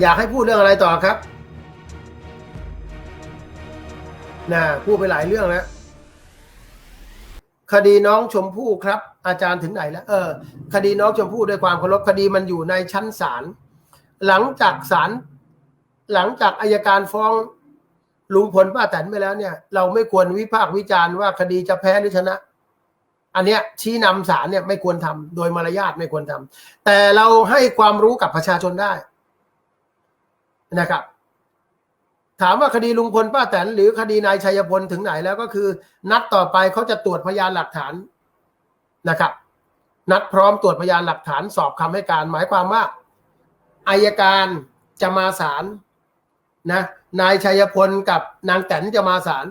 อยากให้พูดเรื่องอะไรต่อครับนะพูดไปหลายเรื่องแล้วคดีน้องชมพู่ครับ อาจารย์ถึงไหนแล้ว เออ คดีน้องชมพู่ด้วยความเคารพคดีมันอยู่ในชั้นศาลหลังจากศาลหลังจากอายการฟ้องลุงพลป้าแตนไปแล้วเนี่ย เราไม่ควรวิพากษ์วิจารณ์ว่าคดีจะแพ้หรือชนะ อันเนี้ย ชี้นำศาลเนี่ยไม่ควรทำโดยมารยาทไม่ควรทำแต่เราให้ความรู้กับประชาชนได้ นะครับ ถามว่าคดีลุงพลป้าแตนหรือคดีนายชัยพลถึงไหนแล้วก็คือ นัดต่อไปเขาจะตรวจพยานหลักฐานนะครับ นัดพร้อมตรวจพยานหลักฐานสอบคำให้การ หมายความว่าอายการจะมาศาลนะนายชัยพลกับนางแตนจะมาศาล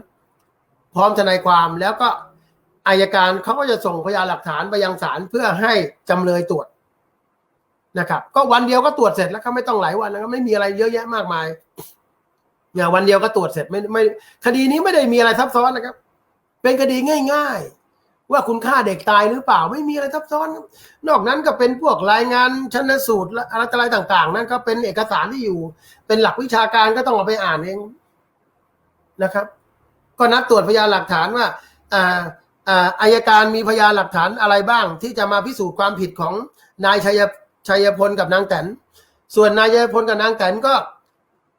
พร้อมทนายความแล้วก็อายการเขาก็จะส่งพยานหลักฐานไปยังศาลเพื่อให้จำเลยตรวจ นะครับก็วันเดียวก็ตรวจเสร็จแล้วก็ไม่ต้องหลายวันแล้วก็ไม่มีอะไรเยอะแยะมากมายเนี่ยวันเดียวก็ตรวจเสร็จไม่ไม่คดีนี้ไม่ได้มีอะไรซับซ้อนนะครับ เป็นคดีง่าย ๆ ว่าคุณฆ่าเด็กตายหรือเปล่าไม่มีอะไรซับซ้อน นอกนั้นก็เป็นพวกรายงานชันสูตรและอะไรอะไรต่าง ๆ นั่นก็เป็นเอกสารที่อยู่ เป็นหลักวิชาการก็ต้องเอาไปอ่านเองนะครับ ก็นัดตรวจพยานหลักฐานว่าอ่าอ่าอายการมีพยานหลักฐานอะไรบ้าง ที่จะมาพิสูจน์ความผิดของนายชัย ชัยพลกับนางแตนส่วนนายชัยพลกับนางแตนก็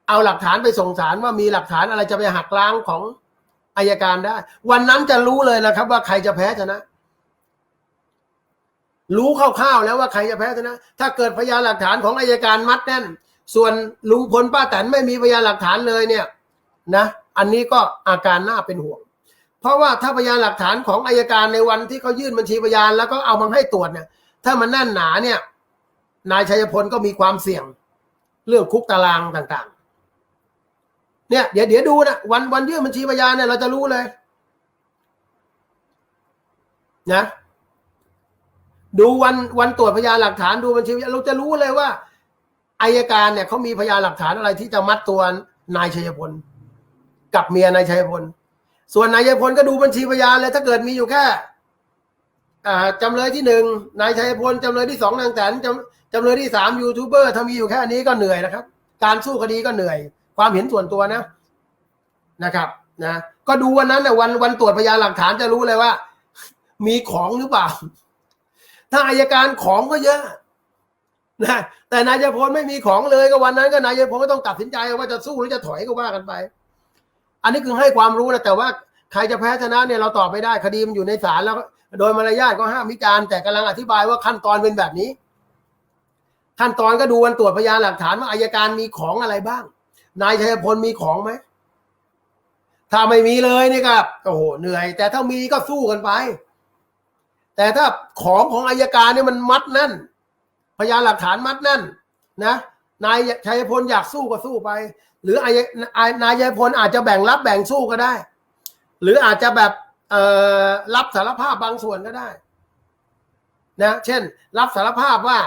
เอาหลักฐานไปส่งสารว่ามีหลักฐานอะไรจะไปหักล้างของอายการได้ วันนั้นจะรู้เลยนะครับ ว่าใครจะแพ้ชนะ รู้คร่าวๆแล้วว่าใครจะแพ้ชนะ ถ้าเกิดพยานหลักฐานของอายการมัดแน่น ส่วนลุงพลป้าแตนไม่มีพยานหลักฐานเลยเนี่ย นะ อันนี้ก็อาการน่าเป็นห่วง เพราะว่าถ้าพยานหลักฐานของอายการในวันที่เขายื่นบัญชีพยานแล้วก็เอามาให้ตรวจเนี่ย ถ้ามันแน่นหนาเนี่ย นายชัยพลก็มีความเสี่ยงเรื่องคุกตารางต่าง ๆ เนี่ย เดี๋ยวเดี๋ยวดูนะวันวันยื่นบัญชีพยานเนี่ยเราจะรู้เลยนะดูวันวันตรวจพยานหลักฐานดูบัญชีเราจะรู้เลยว่าอายการเนี่ยเขามีพยานหลักฐานอะไรที่จะมัดตัวนายชัยพลกับเมียนายชัยพล ส่วนนายชัยพลก็ดูบัญชีพยานเลยถ้าเกิดมีอยู่แค่จำเลยที่หนึ่งนายชัยพลจำเลยที่สองนางแตนจำ จำเลยที่สามยูทูบเบอร์ถ้ามีอยู่แค่นี้ก็เหนื่อยนะครับ การสู้คดีก็เหนื่อย ความเห็นส่วนตัวนะนะครับ นะ ก็ดูวันนั้นนะวันวันตรวจพยานหลักฐานจะรู้เลยว่า มีของหรือเปล่า ถ้าอายการของก็เยอะนะแต่นายยพลไม่มีของเลยก็วันนั้นก็นายยพลก็ต้องตัดสินใจว่าจะสู้หรือจะถอยก็ว่ากันไป อันนี้คือให้ความรู้นะแต่ว่าใครจะแพ้ชนะเนี่ยเราตอบไม่ได้คดีมันอยู่ในศาลแล้ว โดยมารยาทก็ห้ามวิจารณ์แต่กำลังอธิบายว่าขั้นตอนเป็นแบบนี้ ขั้นตอนก็ดูวันตรวจพยานหลักฐานว่าอายการมีของอะไรบ้าง นายชัยพลมีของไหมถ้าไม่มีเลยนี่ก็โอ้โหเหนื่อย แต่ถ้ามีก็สู้กันไป แต่ถ้าของของอายการเนี่ยมันมัดแน่น พยานหลักฐานมัดแน่น นะนายชัยพลอยากสู้ก็สู้ไป หรืออายนายชัยพลอาจจะแบ่งรับแบ่งสู้ก็ได้ หรืออาจจะแบบเอ่อรับสารภาพบางส่วนก็ได้ นะ เช่น รับสารภาพว่า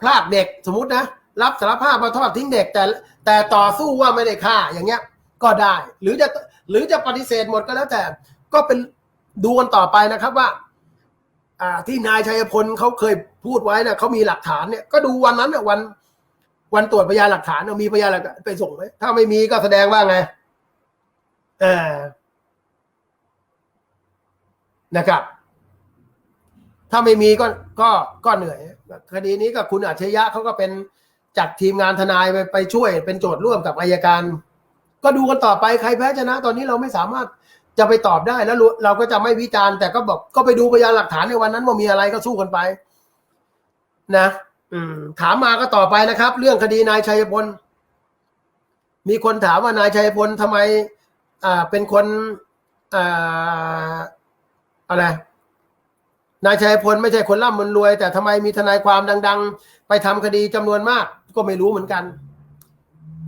พลาดเด็กสมมตินะ รับสารภาพมาทอดทิ้งเด็กแต่ แต่ต่อสู้ว่าไม่ได้ฆ่าอย่างเงี้ย ก็ได้ หรือจะหรือจะปฏิเสธหมดก็แล้วแต่ ก็เป็นดูกันต่อไปนะครับว่า อ่าที่นายชัยพลเขาเคยพูดไว้นะเขามีหลักฐานเนี่ยก็ดูวันนั้นเนี่ยวันวันตรวจพยานหลักฐานมีพยานหลักฐานไปส่งไหมถ้าไม่มีก็แสดงว่าไงเออนะครับ ถ้าไม่มีก็ก็ก็เหนื่อย คดีนี้ก็คุณอัจฉริยะเขาก็เป็นจัดทีมงานทนายไปไปช่วยเป็นโจทย์ร่วมกับอายการ ก็ดูกันต่อไปใครแพ้ชนะ ตอนนี้เราไม่สามารถจะไปตอบได้แล้วเราเราก็จะไม่วิจารณ์ แต่ก็บอกก็ไปดูพยานหลักฐานในวันนั้นว่ามีอะไรก็สู้กันไป นะอืม ถามมาก็ต่อไปนะครับ เรื่องคดีนายชัยพล มีคนถามว่านายชัยพลทำไม อ่าเป็นคนอ่าอะไร นายชัยพลไม่ใช่คนร่ำคนรวย แต่ทำไมมีทนายความดัง ๆ ไปทำคดีจำนวนมาก ก็ไม่รู้เหมือนกัน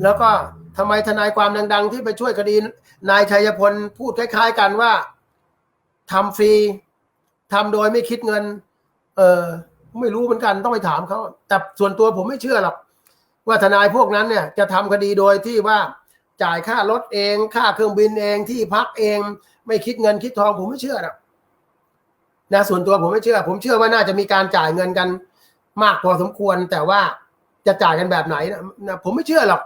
แล้วก็ทำไมทนายความดัง ๆ ที่ไปช่วยคดี นายชัยพลพูดคล้าย ๆ กันว่าทำฟรีทำโดยไม่คิดเงิน เออไม่รู้เหมือนกันต้องไปถามเขาแต่ส่วนตัวผมไม่เชื่อหรอกว่าทนายพวกนั้นเนี่ย จะทำคดีโดยที่ว่าจ่ายค่ารถเอง ค่าเครื่องบินเองที่พักเอง ไม่คิดเงินคิดทองผมไม่เชื่อหรอก นะส่วนตัวผมไม่เชื่อ ผมเชื่อว่าน่าจะมีการจ่ายเงินกันมากพอสมควร แต่ว่าจะจ่ายกันแบบไหนนะผมไม่เชื่อหรอก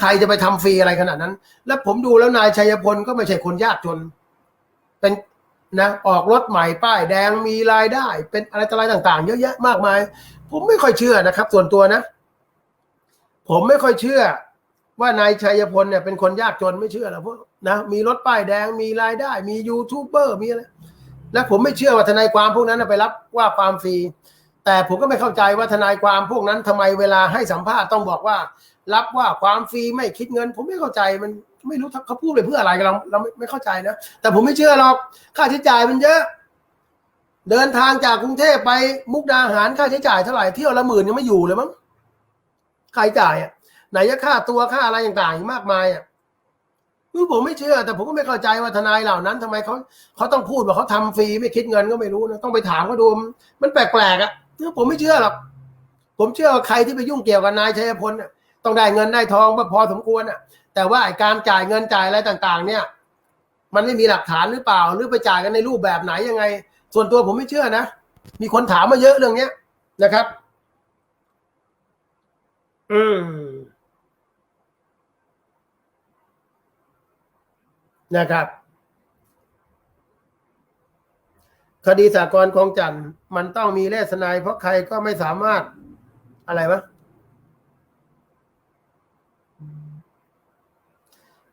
ใครจะไปทำฟรีอะไรขนาดนั้น แล้วผมดูแล้วนายชัยพลก็ไม่ใช่คนยากจน เป็นนะออกรถใหม่ป้ายแดงมีรายได้ เป็นอะไรต่ออะไรต่างๆ เยอะแยะมากมาย ผมไม่ค่อยเชื่อนะครับ ส่วนตัวนะ ผมไม่ค่อยเชื่อ ว่านายชัยพลเนี่ยเป็นคนยากจนไม่เชื่อหรอกเพราะนะมีรถป้ายแดงมีรายได้ มียูทูบเบอร์มีอะไร และผมไม่เชื่อว่าทนายความพวกนั้นไปรับว่าความฟรี แต่ผมก็ไม่เข้าใจว่าทนายความพวกนั้นทำไมเวลาให้สัมภาษณ์ต้องบอกว่า รับว่าความฟรีไม่คิดเงิน ผมไม่เข้าใจมันไม่รู้เขาพูดไปเพื่ออะไรกันเราเราไม่ไม่เข้าใจนะแต่ผมไม่เชื่อหรอกค่าใช้จ่ายมันเยอะ เดินทางจากกรุงเทพไปมุกดาหารค่าใช้จ่ายเท่าไหร่เที่ยวละหมื่นยังไม่อยู่เลยมั้งใช้จ่ายอะไหนจะค่าตัวค่าอะไรต่างๆอีกมากมายอะ คือผมไม่เชื่อ แต่ผมก็ไม่เข้าใจว่าทนายเหล่านั้นทำไมเขาเขาต้องพูดว่าเขาทำฟรีไม่คิดเงินก็ไม่รู้นะต้องไปถามเขาดูมันแปลกๆอะผมไม่เชื่อหรอกผมเชื่อว่าใครที่ไปยุ่งเกี่ยวกับนายชัยพลต้องได้เงินได้ทองพอสมควรอะ แต่ว่าไอการจ่ายเงินจ่ายอะไรต่าง ๆ เนี่ย มันไม่มีหลักฐานหรือเปล่า หรือไปจ่ายกันในรูปแบบไหนยังไง ส่วนตัวผมไม่เชื่อนะมีคนถามมาเยอะเรื่องเนี้ยนะครับ อืม นะครับ คดีสากลคองจันทร์มันต้องมีเลสนายเพราะใครก็ไม่สามารถอะไรวะ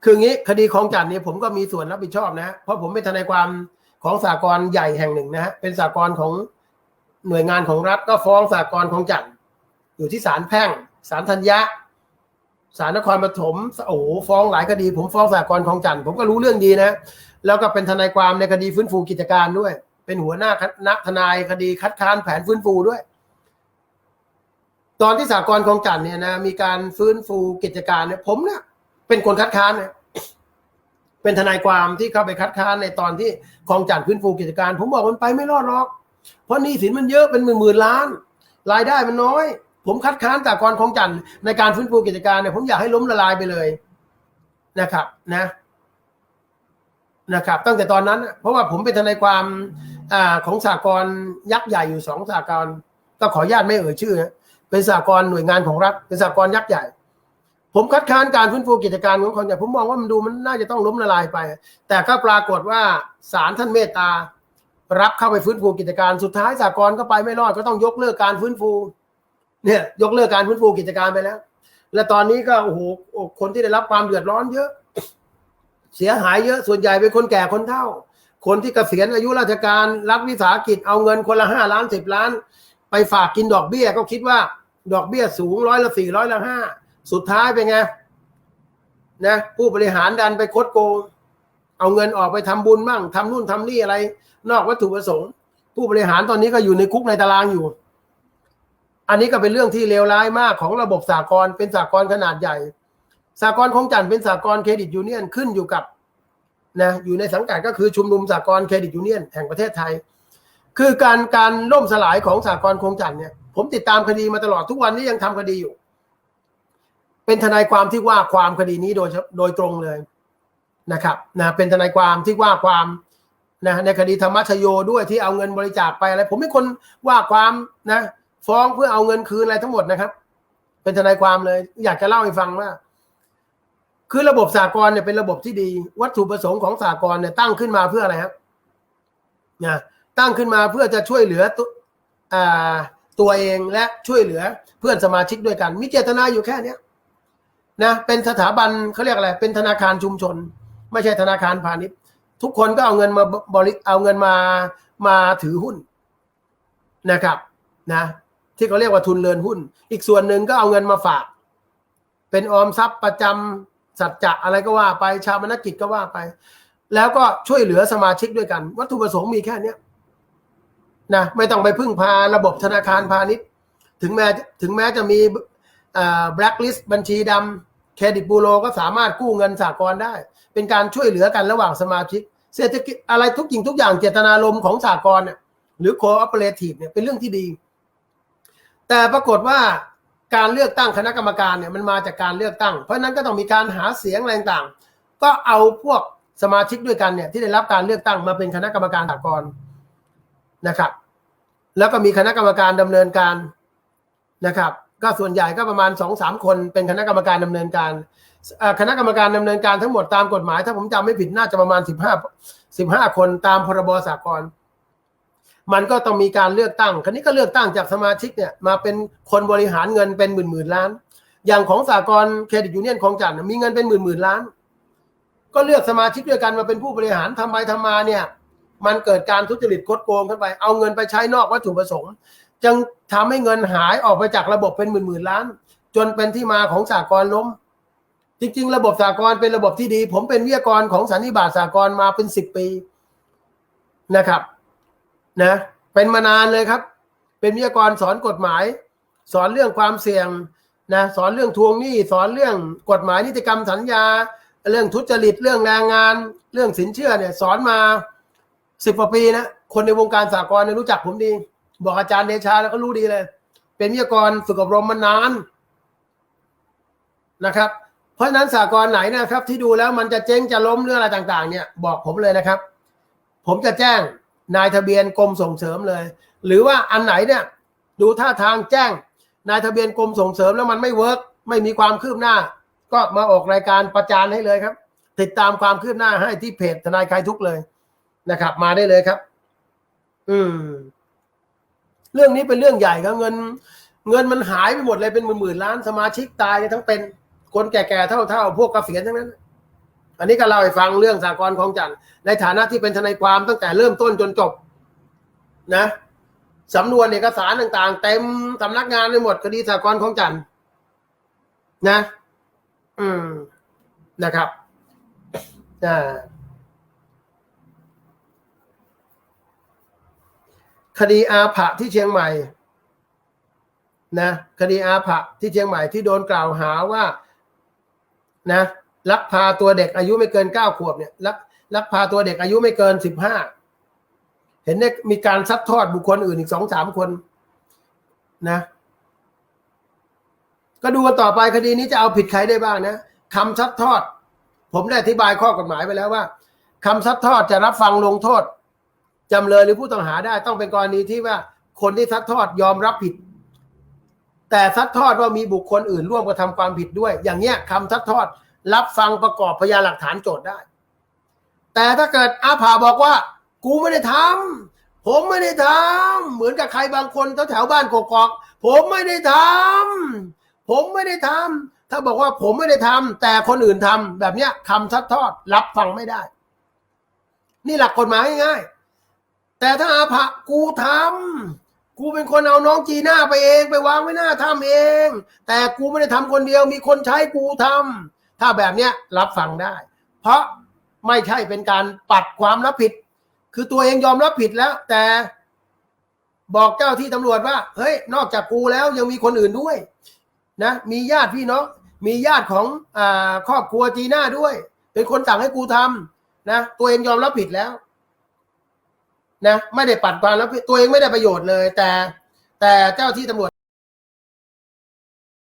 คืองี้คดีของจันทร์เนี่ยผมก็มีส่วนรับผิดชอบนะเพราะผมเป็นทนายความของสากลใหญ่แห่งหนึ่งนะฮะเป็นสากลของหน่วยงานของรัฐก็ฟ้องสากลของจันทร์อยู่ที่ศาลแพ่งศาลธัญญะ ศาลนครปฐมโอ้ฟ้องหลายคดี ผมฟ้องสากลของจันทร์ผมก็รู้เรื่องดีนะ แล้วก็เป็นทนายความในคดีฟื้นฟูกิจการด้วย เป็นหัวหน้านักทนายคดีคัดค้านแผนฟื้นฟูด้วย ตอนที่สากลของจันทร์เนี่ยนะมีการฟื้นฟูกิจการเนี่ยผมเนี่ยเป็นคนคัดค้านเนี่ยเป็นทนายความที่เข้าไปคัดค้านในตอนที่คลองจันทร์ฟื้นฟูกิจการ ผมบอกมันไปไม่รอดหรอก เพราะหนี้สินมันเยอะเป็นหมื่นหมื่นล้าน รายได้มันน้อย ผมคัดค้านจากกรคลองจันทร์ในการฟื้นฟูกิจการเนี่ยผมอยากให้ล้มละลายไปเลยนะครับนะนะครับ ตั้งแต่ตอนนั้น เพราะว่าผมเป็นทนายความอ่าของสากลยักษ์ใหญ่อยู่สองสากลก็ขออนุญาตไม่เอ่ยชื่อนะเป็นสากลหน่วยงานของรัฐเป็นสากลยักษ์ใหญ่ ผมคัดค้านการฟื้นฟูกิจการของคนอย่างผมมองว่ามันดูมันน่าจะต้องล้มละลายไป แต่ก็ปรากฏว่าศาลท่านเมตตา รับเข้าไปฟื้นฟูกิจการสุดท้ายสากลก็ไปไม่รอดก็ต้องยกเลิกการฟื้นฟู เนี่ย ยกเลิกการฟื้นฟูกิจการไปแล้ว และตอนนี้ก็โอ้โหคนที่ได้รับความเดือดร้อนเยอะ เสียหายเยอะส่วนใหญ่เป็นคนแก่คนเฒ่า คนที่เกษียณอายุราชการรัฐวิสาหกิจเอาเงินคนละห้าล้านสิบล้าน ไปฝากกินดอกเบี้ยก็คิดว่า ดอกเบี้ยสูงร้อยละสี่ร้อยละห้าสุดท้ายเป็นไงนะผู้บริหารดันไปคดโกงเอาเงินออกไปทำบุญมั่งทำนู่นทำนี่อะไร นอกวัตถุประสงค์ ผู้บริหารตอนนี้ก็อยู่ในคุกในตารางอยู่ อันนี้ก็เป็นเรื่องที่เลวร้ายมากของระบบสากลเป็นสากลขนาดใหญ่สากลของจันทร์เป็นสากลเครดิตยูเนียนขึ้นอยู่กับนะอยู่ในสังกัดก็คือชุมนุมสากลเครดิตยูเนียนแห่งประเทศไทย คือการการล่มสลายของสากลคงจันทร์เนี่ยผมติดตามคดีมาตลอดทุกวันนี้ยังทำคดีอยู่ เป็นทนายความที่ว่าความคดีนี้โดยโดยตรงเลยนะครับนะเป็นทนายความที่ว่าความนะในคดีธรรมชโยด้วยที่เอาเงินบริจาคไปอะไรผมเป็นคนว่าความนะ ฟ้องเพื่อเอาเงินคืนอะไรทั้งหมดนะครับ เป็นทนายความเลย อยากจะเล่าให้ฟังว่า คือระบบสากลเนี่ยเป็นระบบที่ดี วัตถุประสงค์ของสากลเนี่ยตั้งขึ้นมาเพื่ออะไรครับนะตั้งขึ้นมาเพื่อจะช่วยเหลือตัวตัวเองและช่วยเหลือเพื่อนสมาชิกด้วยกัน มีเจตนาอยู่แค่เนี้ยนะเป็นสถาบันเขาเรียกอะไร เป็นธนาคารชุมชน ไม่ใช่ธนาคารพาณิชย์ ทุกคนก็เอาเงินมาบริเอาเงินมามาถือหุ้นนะครับ นะ ที่เขาเรียกว่าทุนเรือนหุ้น อีกส่วนหนึ่งก็เอาเงินมาฝาก เป็นออมทรัพย์ประจำสัจจะอะไรก็ว่าไปชาวมนกิจก็ว่าไป แล้วก็ช่วยเหลือสมาชิกด้วยกัน วัตถุประสงค์มีแค่เนี้ยนะไม่ต้องไปพึ่งพาระบบธนาคารพาณิชย์ ถึงแม้ถึงแม้จะมีแบล็คลิสต์บัญชีดำเครดิตบูโรก็สามารถกู้เงินสากลได้ เป็นการช่วยเหลือกันระหว่างสมาชิก เศรษฐกิจอะไรทุกสิ่งทุกอย่างเจตนารมณ์ของสากลเนี่ยหรือ cooperative เนี่ยเป็นเรื่องที่ดี แต่ปรากฏว่าการเลือกตั้งคณะกรรมการเนี่ยมันมาจากการเลือกตั้ง เพราะนั้นก็ต้องมีการหาเสียงอะไรต่างๆ ก็เอาพวกสมาชิกด้วยกันเนี่ยที่ได้รับการเลือกตั้งมาเป็นคณะกรรมการสากลนะครับ แล้วก็มีคณะกรรมการดำเนินการนะครับ ก็ส่วนใหญ่ก็ประมาณสองสามคนเป็นคณะกรรมการดำเนินการคณะกรรมการดำเนินการทั้งหมดตามกฎหมาย ถ้าผมจำไม่ผิดน่าจะประมาณสิบห้าสิบห้าคนตามพรบสากล มันก็ต้องมีการเลือกตั้ง คราวนี้ก็เลือกตั้งจากสมาชิกเนี่ยมาเป็นคนบริหารเงินเป็นหมื่นหมื่นล้าน อย่างของสากลเครดิตยูเนียนของจันมีเงินเป็นหมื่นหมื่นล้าน ก็เลือกสมาชิกด้วยกันมาเป็นผู้บริหารทำไปทำมาเนี่ย มันเกิดการทุจริตคดโกงขึ้นไป เอาเงินไปใช้นอกวัตถุประสงค์ จึงทำให้เงินหายออกไปจากระบบเป็นหมื่นหมื่นล้าน จนเป็นที่มาของสากลล้ม จริง ๆ ระบบสากลเป็นระบบที่ดี ผมเป็นวิทยากรของสันนิบาตสากลมาเป็นสิบปีนะครับ นะเป็นมานานเลยครับ เป็นวิทยากรสอนกฎหมาย สอนเรื่องความเสี่ยงนะสอนเรื่องทวงหนี้สอนเรื่องกฎหมายนิติกรรมสัญญา เรื่องทุจริตเรื่องแรงงาน เรื่องสินเชื่อเนี่ยสอนมาสิบกว่าปีนะคนในวงการสากลเนี่ยรู้จักผมดี บอกอาจารย์เดชาแล้วก็รู้ดีเลย เป็นวิทยากรฝึกอบรมมานานนะครับ เพราะฉะนั้นสากลไหนนะครับ ที่ดูแล้วมันจะเจ๊งจะล้มเรื่องอะไรต่าง ๆ เนี่ย บอกผมเลยนะครับ ผมจะแจ้ง นายทะเบียนกรมส่งเสริมเลย หรือว่าอันไหนเนี่ยดูท่าทางแจ้ง นายทะเบียนกรมส่งเสริมแล้วมันไม่เวิร์กไม่มีความคืบหน้า ก็มาออกรายการประจานให้เลยครับ ติดตามความคืบหน้าให้ที่เพจทนายคลายทุกเลยนะครับ มาได้เลยครับ อืม เรื่องนี้เป็นเรื่องใหญ่ครับเงิน เงินมันหายไปหมดเลยเป็นหมื่นๆล้านสมาชิกตายทั้งเป็นคนแก่ๆเท่าๆพวกเกษียณทั้งนั้น อันนี้ก็เล่าให้ฟังเรื่องสากลของจันทร์ในฐานะที่เป็นทนายความตั้งแต่เริ่มต้นจนจบ นะสำนวนเอกสารต่าง ๆ เต็มสำนักงานไปหมดคดีสากลของจันทร์นะ อืมนะครับอ่าคดีอาผะที่เชียงใหม่นะคดีอาผะที่เชียงใหม่ที่โดนกล่าวหาว่า นะ ลักพาตัวเด็กอายุไม่เกินเก้าขวบเนี่ยลักลักพาตัวเด็กอายุไม่เกินสิบห้าเห็นได้มีการซัดทอดบุคคลอื่นอีกสองสามคนนะก็ดูกันต่อไปคดีนี้จะเอาผิดใครได้บ้างนะคำซัดทอด ผมได้อธิบายข้อกฎหมายไปแล้วว่าคำซัดทอดจะรับฟังลงโทษจำเลยหรือผู้ต้องหาได้ ต้องเป็นกรณีที่ว่าคนที่ซัดทอดยอมรับผิด แต่ซัดทอดว่ามีบุคคลอื่นร่วมกระทำความผิดด้วย อย่างเงี้ยคำซัดทอด รับฟังประกอบพยานหลักฐานโจทย์ได้ แต่ถ้าเกิดอาภาบอกว่า กูไม่ได้ทำผมไม่ได้ทำเหมือนกับใครบางคนแถวๆบ้านกอกๆผมไม่ได้ทำผมไม่ได้ทำถ้าบอกว่าผมไม่ได้ทำแต่คนอื่นทำแบบเนี้ยคำซัดทอด รับฟังไม่ได้ นี่หลักกฎหมายง่ายๆแต่ถ้าอาภะกูทำกูเป็นคนเอาน้องจีน่าไปเอง ไปวางไว้หน้าถ้ำเอง แต่กูไม่ได้ทำคนเดียว มีคนใช้กูทำ ถ้าแบบเนี้ยรับฟังได้ เพราะไม่ใช่เป็นการปัดความรับผิด คือตัวเองยอมรับผิดแล้ว แต่บอกเจ้าที่ตำรวจว่าเฮ้ย นอกจากกูแล้วยังมีคนอื่นด้วยนะมีญาติพี่น้องมีญาติของอครอบครัวจีน่าด้วย เป็นคนสั่งให้กูทำนะตัวเองยอมรับผิดแล้วนะไม่ได้ปัดความรับผิดตัวเองไม่ได้ประโยชน์เลย แต่แต่เจ้าที่ตำรวจ